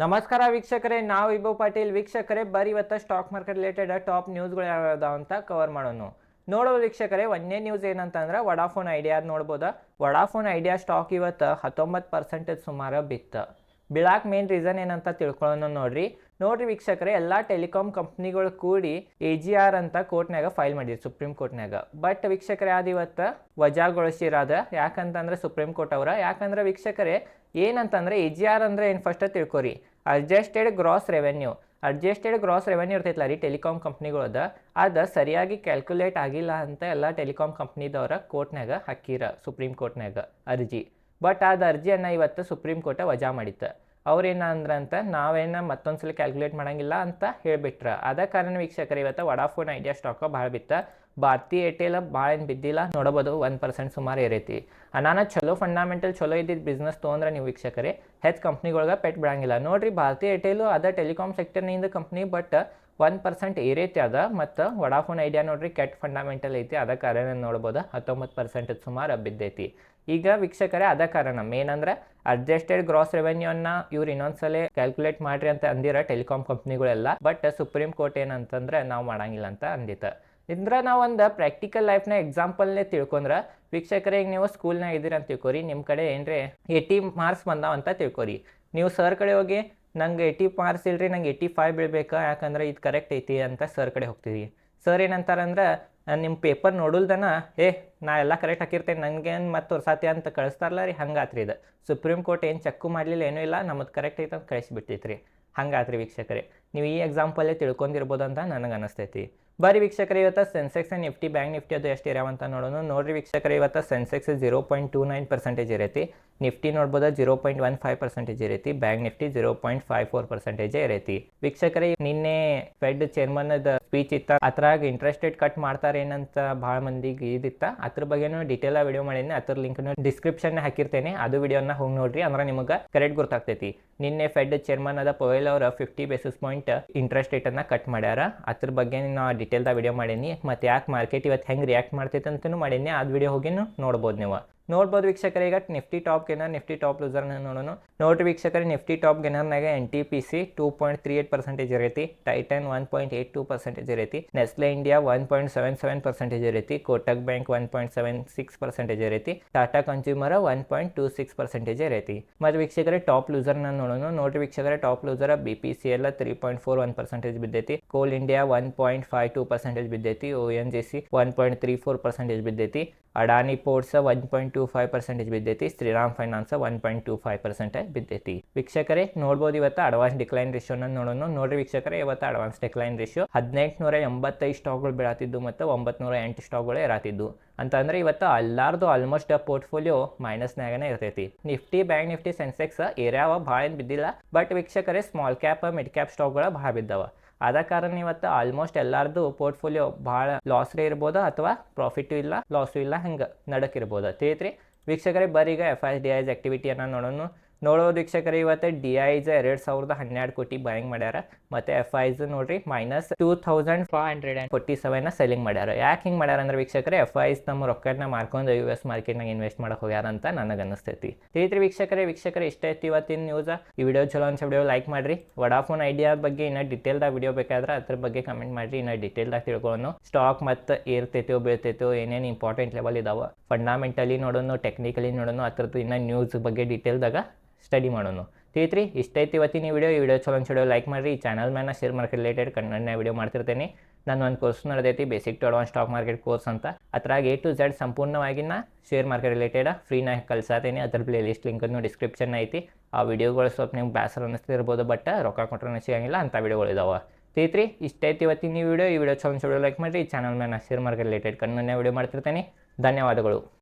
ನಮಸ್ಕಾರ ವೀಕ್ಷಕರೇ, ನಾವು ವಿಭವ್ ಪಾಟೀಲ್. ವೀಕ್ಷಕರೇ, ಬರೀ ಇವತ್ತು ಸ್ಟಾಕ್ ಮಾರ್ಕೆಟ್ ರಿಲೇಟೆಡ್ ಟಾಪ್ ನ್ಯೂಸ್ಗಳು ಯಾವ್ಯಾವ ಅಂತ ಕವರ್ ಮಾಡೋಣ. ನೋಡೋದು ವೀಕ್ಷಕರೇ, ಒಂದೇ ನ್ಯೂಸ್ ಏನಂತಂದ್ರೆ ವಡಾಫೋನ್ ಐಡಿಯಾ ನೋಡ್ಬೋದು? ವಡಾಫೋನ್ ಐಡಿಯಾ ಸ್ಟಾಕ್ ಇವತ್ತು ಹತ್ತೊಂಬತ್ತು ಪರ್ಸೆಂಟೇಜ್ ಸುಮಾರು ಬಿತ್ತು. ಬೀಳಾಕ್ ಮೇನ್ ರೀಸನ್ ಏನಂತ ತಿಳ್ಕೊಳ್ಳೋಣ ನೋಡ್ರಿ. ನೋಡ್ರಿ ವೀಕ್ಷಕರೇ, ಎಲ್ಲ ಟೆಲಿಕಾಂ ಕಂಪ್ನಿಗಳು ಕೂಡಿ ಎ ಜಿ ಆರ್ ಅಂತ ಕೋರ್ಟ್ನಾಗ ಫೈಲ್ ಮಾಡಿದ್ರು, ಸುಪ್ರೀಂ ಕೋರ್ಟ್ನಾಗ ಬಟ್ ವೀಕ್ಷಕರೇ ಇವತ್ತು ವಜಾಗೊಳಿಸಿರಾದ, ಯಾಕಂತಂದ್ರೆ ಸುಪ್ರೀಂ ಕೋರ್ಟ್ ಅವರ. ಯಾಕಂದ್ರೆ ವೀಕ್ಷಕರೇ, ಏನಂತಂದ್ರೆ ಎ ಜಿ ಆರ್ ಅಂದ್ರೆ ಏನು first ತಿಳ್ಕೊರಿ. Adjusted gross revenue adjusted gross revenue ಇರ್ತೈತಲ್ಲ ರೀ ಟೆಲಿಕಾಂ ಕಂಪ್ನಿಗಳದ ಅದು. ಸರಿಯಾಗಿ ಕ್ಯಾಲ್ಕುಲೇಟ್ ಆಗಿಲ್ಲ ಅಂತ ಎಲ್ಲ ಟೆಲಿಕಾಂ ಕಂಪ್ನಿದವರ ಕೋರ್ಟ್ನಾಗ ಹಾಕಿರ, ಸುಪ್ರೀಂ ಕೋರ್ಟ್ನಾಗ ಅರ್ಜಿ. ಬಟ್ ಅದು ಅರ್ಜಿಯನ್ನು ಇವತ್ತು ಸುಪ್ರೀಂ ಕೋರ್ಟ ವಜಾ ಮಾಡಿತ್ತು. ಅವ್ರೇನ ಅಂದ್ರಂತ ನಾವೇನ ಮತ್ತೊಂದ್ಸಲ ಕ್ಯಾಲ್ಕುಲೇಟ್ ಮಾಡಂಗಿಲ್ಲ ಅಂತ ಹೇಳ್ಬಿಟ್ರ. ಅದ ಕಾರಣ ವೀಕ್ಷಕರು, ಇವತ್ತು ವಡಾಫೋನ್ ಐಡಿಯಾ ಸ್ಟಾಕ್ ಭಾಳ ಬಿತ್ತ. ಭಾರತೀಯ ಏರ್ಟೆಲ್ ಭಾಳ ಏನು ಬಿದ್ದಿಲ್ಲ ನೋಡಬಹುದು ಒನ್ ಪರ್ಸೆಂಟ್ ಸುಮಾರು ಏರೈತಿ. ನಾನು ಚಲೋ ಫಂಡಾಮೆಂಟಲ್ ಚಲೋ ಇದ್ದಿದ್ದು ಬಿಸ್ನೆಸ್ ತೊಗೊಂಡ್ರೆ ನೀವು ವೀಕ್ಷಕರೇ ಹೆಚ್ಚು ಕಂಪ್ನಿಗಳಿಗೆ ಪೆಟ್ ಬಿಡಂಗಿಲ್ಲ. ನೋಡ್ರಿ, ಭಾರತಿ ಏರ್ಟೆಲು ಅದ ಟೆಲಿಕಾಮ್ ಸೆಕ್ಟರ್ನಿಂದ ಕಂಪ್ನಿ ಬಟ್ ಒನ್ ಪರ್ಸೆಂಟ್ ಏರೈತಿ ಅದ, ಮತ್ತು ವಡಾಫೋನ್ ಐಡಿಯಾ ನೋಡ್ರಿ ಕೆಟ್ ಫಂಡಾಮೆಂಟಲ್ ಐತಿ. ಅದ ಕಾರಣ ನೋಡ್ಬೋದು ಹತ್ತೊಂಬತ್ತು ಪರ್ಸೆಂಟ್ ಸುಮಾರು ಬಿದ್ದೈತಿ. ಈಗ ವೀಕ್ಷಕರೇ, ಅದ ಕಾರಣ. ಮೇನ್ ಅಂದ್ರೆ ಅಡ್ಜಸ್ಟೆಡ್ ಗ್ರಾಸ್ ರೆವೆನ್ಯೂನ ಇವ್ರು ಇನ್ನೊಂದ್ಸಲ ಕ್ಯಾಲ್ಕುಲೇಟ್ ಮಾಡ್ರಿ ಅಂತ ಅಂದಿರ ಟೆಲಿಕಾಂ ಕಂಪ್ನಿಗಳೆಲ್ಲ ಬಟ್ ಸುಪ್ರೀಂ ಕೋರ್ಟ್ ಏನಂತಂದ್ರೆ, ನಾವು ಮಾಡಂಗಿಲ್ಲ ಅಂತ ಅಂದಿತ ಇದ್ರೆ ನಾವು ಒಂದು ಪ್ರಾಕ್ಟಿಕಲ್ ಲೈಫ್ನ ಎಕ್ಸಾಂಪಲ್ನೇ ತಿಳ್ಕೊಂಡ್ರೆ, ವೀಕ್ಷಕರೇ, ಈಗ ನೀವು ಸ್ಕೂಲ್ನಾಗ ಇದ್ದೀರಿ ಅಂತ ತಿಳ್ಕೊರಿ ನಿಮ್ಮ ಕಡೆ ಏನ್ರಿ ಏಯ್ಟಿ ಮಾರ್ಕ್ಸ್ ಬಂದಾವ ಅಂತ ತಿಳ್ಕೊರಿ. ನೀವು ಸರ್ ಕಡೆ ಹೋಗಿ, ನಂಗೆ ಏಯ್ಟಿ ಮಾರ್ಕ್ಸ್ ಇಲ್ರಿ, ನಂಗೆ ಏಯ್ಟಿ ಫೈವ್ ಬೀಳ್ಬೇಕಾ? ಯಾಕಂದ್ರೆ ಇದು ಕರೆಕ್ಟ್ ಐತಿ ಅಂತ ಸರ್ ಕಡೆ ಹೋಗ್ತೀರಿ. ಸರ್ ಏನಂತಾರಂದ್ರೆ ನಿಮ್ಮ ಪೇಪರ್ ನೋಡುಲ್ದನ, ಏ, ನಾ ಎಲ್ಲ ಕರೆಕ್ಟ್ ಹಾಕಿರ್ತೇನೆ ನನಗೇನು ಮತ್ತೆ ತೋರ್ಸಾತಿ ಅಂತ ಕಳಿಸ್ತಾರಲ್ಲ ರೀ, ಹಂಗಾತ್ರಿ ಇದು. ಸುಪ್ರೀಂ ಕೋರ್ಟ್ ಏನು ಚೆಕ್ಕು ಮಾಡಲಿಲ್ಲ, ಏನೂ ಇಲ್ಲ, ನಮ್ಮದು ಕರೆಕ್ಟ್ ಐತೆ ಅಂತ ಕಳಿಸ್ಬಿಟ್ಟೈತೆ ರೀ ಹಂಗಾತ್ರಿ ವೀಕ್ಷಕರೇ. ನೀವು ಈ ಎಕ್ಸಾಂಪಲ್ಲೇ ತಿಳ್ಕೊಂಡಿರ್ಬೋದು ಅಂತ ನನಗೆ ಅನಿಸ್ತೈತಿ. ಬರೀ ವೀಕ್ಷಕರು, ಇವತ್ತು ಸೆನ್ಸೆಕ್ಸ್ ನಿಫ್ಟಿ ಬ್ಯಾಂಕ್ ನಿಫ್ಟಿ ಅದು ಎಷ್ಟು ಇರಾವ ಅಂತ ನೋಡೋಣ. ನೋಡ್ರಿ ವೀಕ್ಷಕರು, ಇವತ್ತು Sensex zero point two nine percentage ಇರೈತಿ. Nifty ನೋಡ್ಬೋದು zero point one five percentage ಇರೈತಿ. Bank Nifty zero point five four percentage ಇರೈತಿ. ವೀಕ್ಷಕರೇ, ನಿನ್ನೆ ಫೆಡ್ ಚೇರ್ಮನ್ ಸ್ಪೀಚ್ ಇತ್ತ, ಅದ್ರಾಗ ಇಂಟ್ರೆಸ್ಟ್ ರೇಟ್ ಕಟ್ ಮಾಡ್ತಾರೆ ಏನಂತ ಭಾಳ ಮಂದಿಗೆ ಇದಿತ್ತ. ಅದ್ರ ಬಗ್ಗೆನೂ ಡೀಟೇಲ್ ವಿಡಿಯೋ ಮಾಡೀನಿ. ಅದ್ರ ಲಿಂಕ್ ಡಿಸ್ಕ್ರಿಪ್ಷನ್ ಹಾಕಿರ್ತೇನೆ. ಅದು ವಿಡಿಯೋನ ಹೋಗಿ ನೋಡ್ರಿ, ಅಂದ್ರೆ ನಿಮಗೆ ಕರೆಕ್ಟ್ ಗೊತ್ತಾಗ್ತೈತಿ. ನಿನ್ನೆ ಫೆಡ್ ಚೇರ್ಮನ್ ಅದ ಪೊಯಲ್ ಅವರ ಫಿಫ್ಟಿ ಬೇಸಿಸ್ ಪಾಯಿಂಟ್ ಇಂಟ್ರೆಸ್ಟ್ ರೇಟನ್ನು ಕಟ್ ಮಾಡ್ಯಾರ. ಅದ್ರ ಬಗ್ಗೆ ನಾ ಡೀಟೇಲ್ದಾಗ ವಿಡಿಯೋ ಮಾಡೀನಿ. ಮತ್ತು ಯಾಕೆ ಮಾರ್ಕೆಟ್ ಇವತ್ತು ಹೆಂಗೆ ರಿಯಾಕ್ಟ್ ಮಾಡ್ತೈತೆ ಅಂತಲೂ ಮಾಡೀನಿ. ಅದು ವಿಡಿಯೋ ಹೋಗಿನೂ ನೋಡ್ಬೋದು ನೀವು. ನೋಡ್ಬೋದು ವೀಕ್ಷಕರೇ ಈಗ Nifty top gainer Nifty top ಲೂಸರ್ನ ನೋಡೋಣ ನೋಡ್ರಿ ವೀಕ್ಷಕರೇ Nifty top ಗೆನರ್ನಾಗ N T P C two point three eight percentage ಇರೈತಿ Titan one point eight two percentage ಇರೈತಿ Nestle India one point seven seven percentage ಇರೈತಿ Kotak bank one point seven six percentage ಇರೈತಿ Tata consumer one point two six percentage ಇರೈತಿ ಮತ್ತು ವೀಕ್ಷಕರೇ top ಲೂಸರ್ನ ನೋಡೋಣ ನೋಡ್ರಿ ವೀಕ್ಷಕರೇ top loser B P C ಎಲ್ಲ three point four one percentage ಬಿದ್ದೈತಿ Coal India one point five two percentage ಬಿದ್ದೈತಿ O N G C one point three four percentage ಬಿದ್ದೈತಿ Adani ports one point two five percentage ಬಿದ್ದೈತಿ. Shriram finance one point two five percent ಬಿದ್ದೈತಿ. ವೀಕ್ಷಕರೇ, ನೋಡ್ಬೋದು ಇವತ್ತು advance decline ರೇಷಿಯೋನ ನೋಡೋಣ. ನೋಡ್ರಿ ವೀಕ್ಷಕರೇ, ಇವತ್ತು advance decline ratio ಹದಿನೆಂಟುನೂರ ಎಂಬತ್ತೈದು ಸ್ಟಾಕ್ಗಳು ಬೀಳಾತಿದ್ದು ಮತ್ತು ಒಂಬತ್ತು ಎಂಟು ಸ್ಟಾಕ್ಗಳು ಇರತ್ತಿದ್ದು ಅಂತಂದ್ರೆ ಇವತ್ತು ಎಲ್ಲಾರ್ದು ಆಲ್ಮೋಸ್ಟ್ ಪೋರ್ಟ್ಫೋಲಿಯೋ ಮೈನಸ್ನಾಗನೇ ಇರ್ತೈತಿ. ನಿಫ್ಟಿ, ಬ್ಯಾಂಕ್ ನಿಫ್ಟಿ ಸೆನ್ಸೆಕ್ಸ್ ಏರಿಯಾವ ಭಾಳ ಏನು ಬಿದ್ದಿಲ್ಲ. ಬಟ್ ವೀಕ್ಷಕರೇ ಸ್ಮಾಲ್ ಕ್ಯಾಪ್ ಮಿಡ್ ಕ್ಯಾಪ್ ಸ್ಟಾಕ್ಗಳು ಭಾಳ ಬಿದ್ದಾವ. ಆದ ಕಾರಣ ಇವತ್ತು ಆಲ್ಮೋಸ್ಟ್ ಎಲ್ಲಾರ್ದು ಪೋರ್ಟ್ಫೋಲಿಯೋ ಭಾಳ ಲಾಸ್ ರೇ ಇರ್ಬೋದು ಅಥವಾ ಪ್ರಾಫಿಟು ಇಲ್ಲ ಲಾಸು ಇಲ್ಲ, ಹಂಗೆ ನಡಕಿರ್ಬೋದು ತಿಳಿತ್ರಿ? ವೀಕ್ಷಕರೇ, ಬರೀಗ ಎಫ್ ಐ ಡಿ ಐಸ್ ಆ್ಯಕ್ಟಿವಿಟಿಯನ್ನು ನೋಡೋಣ ನೋಡೋದು ವೀಕ್ಷಕರ, ಇವತ್ತು ಡಿ ಐಸ್ ಎರಡು ಸಾವಿರದ ಹನ್ನೆರಡು ಕೋಟಿ ಬೈಯಿಂಗ್ ಮಾಡ್ಯಾರ. ಮತ್ತು ಎಫ್ ಐಸ್ ನೋಡ್ರಿ minus two thousand five hundred and forty seven selling ಮಾಡ್ಯಾರ. ಯಾಕೆ ಹಿಂಗೆ ಮಾಡ್ಯಾರ ಅಂದ್ರೆ ವೀಕ್ಷಕರೇ ಎಫ್ ಐಸ್ ನಮ್ಮ ರೊಕ್ಕನ ಮಾರ್ಕೊಂಡು ಯು ಎಸ್ ಮಾರ್ಕೆಟ್ನಾಗ ಇನ್ವೆಸ್ಟ್ ಮಾಡಕ್ಕೆ ಹೋಗ್ಯಾರ ಅಂತ ನನಗೆ ಅನಿಸ್ತೈತಿ ತಿಳಿತ್ರಿ ವೀಕ್ಷಕರೇ ವೀಕ್ಷಕರೇ, ಇಷ್ಟ ಐತಿ ಇವತ್ತಿನ ನ್ಯೂಸ್ ಈ ವಿಡಿಯೋ ಚಲೋ ಅನ್ಸ ವಿಡಿಯೋ ಲೈಕ್ ಮಾಡಿರಿ. ವಡಾಫೋನ್ ಐಡಿಯಾ ಬಗ್ಗೆ ಇನ್ನೂ ಡಿಟೇಲ್ದಾಗ ವಿಡಿಯೋ ಬೇಕಾದ್ರೆ ಅದ್ರ ಬಗ್ಗೆ ಕಮೆಂಟ್ ಮಾಡಿರಿ. ಇನ್ನೂ ಡಿಟೇಲ್ದಾಗ ತಿಳ್ಕೊಳ್ಳೋಣ ಸ್ಟಾಕ್ ಮತ್ತು ಏರ್ತೈತೋ ಬೀಳ್ತೈತೋ ಏನೇನು ಇಂಪಾರ್ಟೆಂಟ್ ಲೆವೆಲ್ ಇದಾವೆ. ಫಂಡಾಮೆಂಟಲಿ ನೋಡೋಣ ಟೆಕ್ನಿಕಲಿ ನೋಡೋಣ ಅದ್ರದ್ದು ಇನ್ನೂ ನ್ಯೂಸ್ ಬಗ್ಗೆ ಡೀಟೇಲ್ದಾಗ ಸ್ಟಡಿ ಮಾಡೋಣ ತಿಳಿತ್ರಿ ಇಷ್ಟೈತಿ ಇವತ್ತಿನ ವಿಡಿಯೋ ಈ ವಿಡಿಯೋ ಚಲೋ ವಿಡಿಯೋ ಲೈಕ್ ಮಾಡಿರಿ. ಈ ಚಾನಲ್ ಮ್ಯಾನ ಶೇರ್ ಮಾರ್ಕೆಟ್ ರಿಲೇಟೆಡ್ ಕನ್ನಡನೇ ವಿಡಿಯೋ ಮಾಡ್ತಿರ್ತೇನೆ. ನಾನು ಒಂದು course ನಡೆದೈತಿ basic to advance stock market course ಅಂತ. ಅದ್ರಾಗ ಎ ಟು ಝೆಡ್ ಸಂಪೂರ್ಣವಾಗಿ ನಾ ಶೇರ್ ಮಾರ್ಕೆಟ್ ರಿಲೇಟೆಡ್ ಫ್ರೀನ ಕಲ್ಸಾತೀನಿ ಅದ್ರ ಪ್ಲೇ ಲಿಸ್ಟ್ ಲಿಂಕನ್ನು ಡಿಸ್ಕ್ರಿಪ್ಷನ್ ಐತಿ. ಆ ವಿಡಿಯೋಗಳು ಸ್ವಲ್ಪ ನಿಮ್ಗೆ ಬೇಸರ ಅನ್ನಿಸ್ತಿರ್ಬೋದು ಬಟ್ ರೊಕ್ಕ ಕೊಟ್ಟರೆ ಸಿಗಂಗಿಲ್ಲ ಅಂಥ ವಿಡಿಯೋಗಳು ಇದಾವೆ. ತಿಳಿತ್ರಿ ಇಷ್ಟೈತಿ ಇವತ್ತಿನ ಈ ವಿಡಿಯೋ ಈ ವಿಡಿಯೋ ಚಲೋ ವಿಡಿಯೋ ಲೈಕ್ ಮಾಡಿರಿ. ಈ ಚಾನಲ್ ಮ್ಯಾನ ಶೇರ್ ಮಾರ್ಕೆಟ್ ರಿಲೇಟೆಡ್ ಕನ್ನಡನೇ ವಿಡಿಯೋ ಮಾಡ್ತಿರ್ತೇನೆ. ಧನ್ಯವಾದಗಳು.